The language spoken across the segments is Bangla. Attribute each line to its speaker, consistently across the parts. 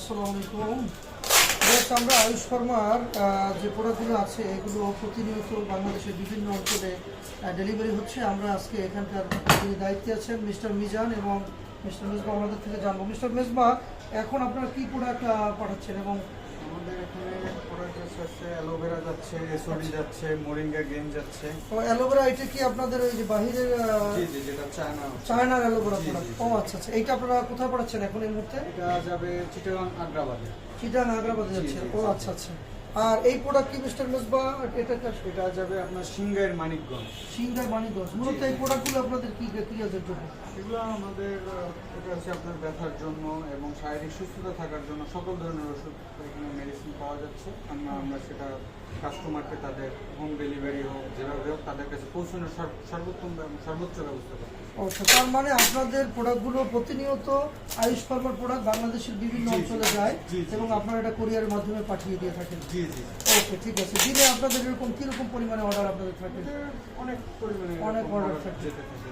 Speaker 1: আসসালামু আলাইকুম। আমরা আয়ুষ ফার্মার যে প্রোডাক্টগুলো আছে, এগুলো প্রতিনিয়ত বাংলাদেশের বিভিন্ন অঞ্চলে ডেলিভারি হচ্ছে। আমরা আজকে এখানকার যিনি দায়িত্বে আছেন, মিস্টার মিজান এবং মিস্টার মেজবা আমাদের থেকে জানব। মিস্টার মেজবা, এখন আপনারা কি প্রোডাক্ট পাঠাচ্ছেন এবং
Speaker 2: আমাদের এখানে অ্যালোভেরা যাচ্ছে এসওডি যাচ্ছে মোরিঙ্গা গেম যাচ্ছে।
Speaker 1: অ্যালোভেরা এটা কি আপনাদের ওই যে বাহিরের
Speaker 2: জি জি যেটা চায়না
Speaker 1: চায়নার অ্যালোভেরা প্রোডাক্ট ও আচ্ছা আচ্ছা এটা আপনারা কোথায় পাঠাচ্ছেন এখন এই মুহূর্তে?
Speaker 2: এটা যাবে চিটাগাং আগ্রাবাদে।
Speaker 1: চিটাং আগ্রাবাদে যাচ্ছে ও আচ্ছা আচ্ছা। আর এই প্রোডাক্ট কি মিস্টার মেজবা এটা সেটা
Speaker 2: এটা যাবে আপনার সিঙ্গার মানিকগঞ্জ।
Speaker 1: সিঙ্গার মানিকগঞ্জ। মূলত এই প্রোডাক্টগুলো আপনাদের কি কি কাজের জন্য?
Speaker 2: এগুলো আমাদের এটা হচ্ছে আপনার ব্যথার জন্য এবং শারীরিক সুস্থতা থাকার জন্য সকল ধরনের ওষুধ এখানে মেডিসিন পাওয়া যাচ্ছে। আমরা আমরা সেটা কাস্টমারকে তাদের হোম ডেলিভারি হোক যেভাবে হোক তাদের কাছে পৌঁছানোর সর্বোত্তম সর্বোচ্চ ব্যবস্থা করা
Speaker 1: আচ্ছা তার মানে আপনাদের প্রোডাক্টগুলো প্রতিনিয়ত আয়ুষ ফার্মার প্রোডাক্ট বাংলাদেশের বিভিন্ন অঞ্চলে যায় এবং আপনারা এটা কোরিয়ারের মাধ্যমে পাঠিয়ে দিয়ে থাকেন।
Speaker 2: জি জি।
Speaker 1: ওকে ঠিক আছে। দিনে আপনাদের এরকম কীরকম পরিমাণে অর্ডার আপনাদের থাকে?
Speaker 2: অনেক পরিমাণে
Speaker 1: অনেক order থাকে।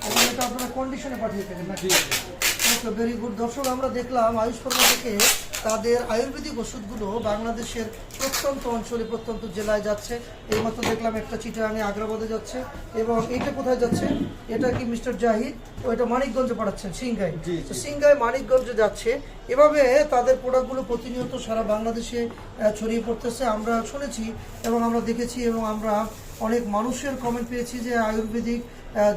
Speaker 1: এবং এটা আপনারা কন্ডিশনে পাঠিয়ে থাকেন। নাকি
Speaker 2: জি।
Speaker 1: Okay very good. দর্শক আমরা দেখলাম আয়ুষ ফার্মা থেকে তাদের আয়ুর্বেদিক ওষুধগুলো বাংলাদেশের প্রত্যন্ত অঞ্চলে প্রত্যন্ত জেলায় যাচ্ছে। এইমাত্র দেখলাম একটা চিটাগাঙে আগ্রাবাদে যাচ্ছে। এবং এটা কোথায় যাচ্ছে? এটা কি মিস্টার জাহিদ? ও এটা মানিকগঞ্জে পাঠাচ্ছেন সিংগাই। তো সিংগাই মানিকগঞ্জে যাচ্ছে। এভাবে তাদের প্রোডাক্টগুলো প্রতিনিয়ত সারা বাংলাদেশে ছড়িয়ে পড়তেছে। আমরা শুনেছি এবং আমরা দেখেছি এবং আমরা অনেক মানুষের কমেন্ট পেয়েছি যে আয়ুর্বেদিক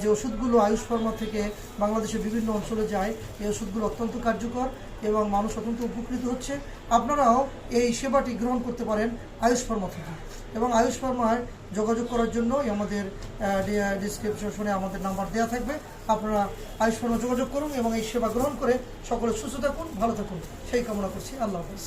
Speaker 1: যে ওষুধগুলো আয়ুষ ফার্মা থেকে বাংলাদেশের বিভিন্ন অঞ্চলে যায়, এই ওষুধগুলো অত্যন্ত কার্যকর এবং মানুষ অত্যন্ত উপকৃত হচ্ছে। আপনারাও এই সেবাটি গ্রহণ করতে পারেন আয়ুষ ফার্মা থেকে। এবং আয়ুষ ফার্মায় যোগাযোগ করার জন্য আমাদের ডিসক্রিপশনে আমাদের নাম্বার দেওয়া থাকবে। আপনারা আয়ুষ ফার্মা যোগাযোগ করুন এবং এই সেবা গ্রহণ করে সকলে সুস্থ থাকুন, ভালো থাকুন। সেই কামনা করছি। আল্লাহ হাফিজ।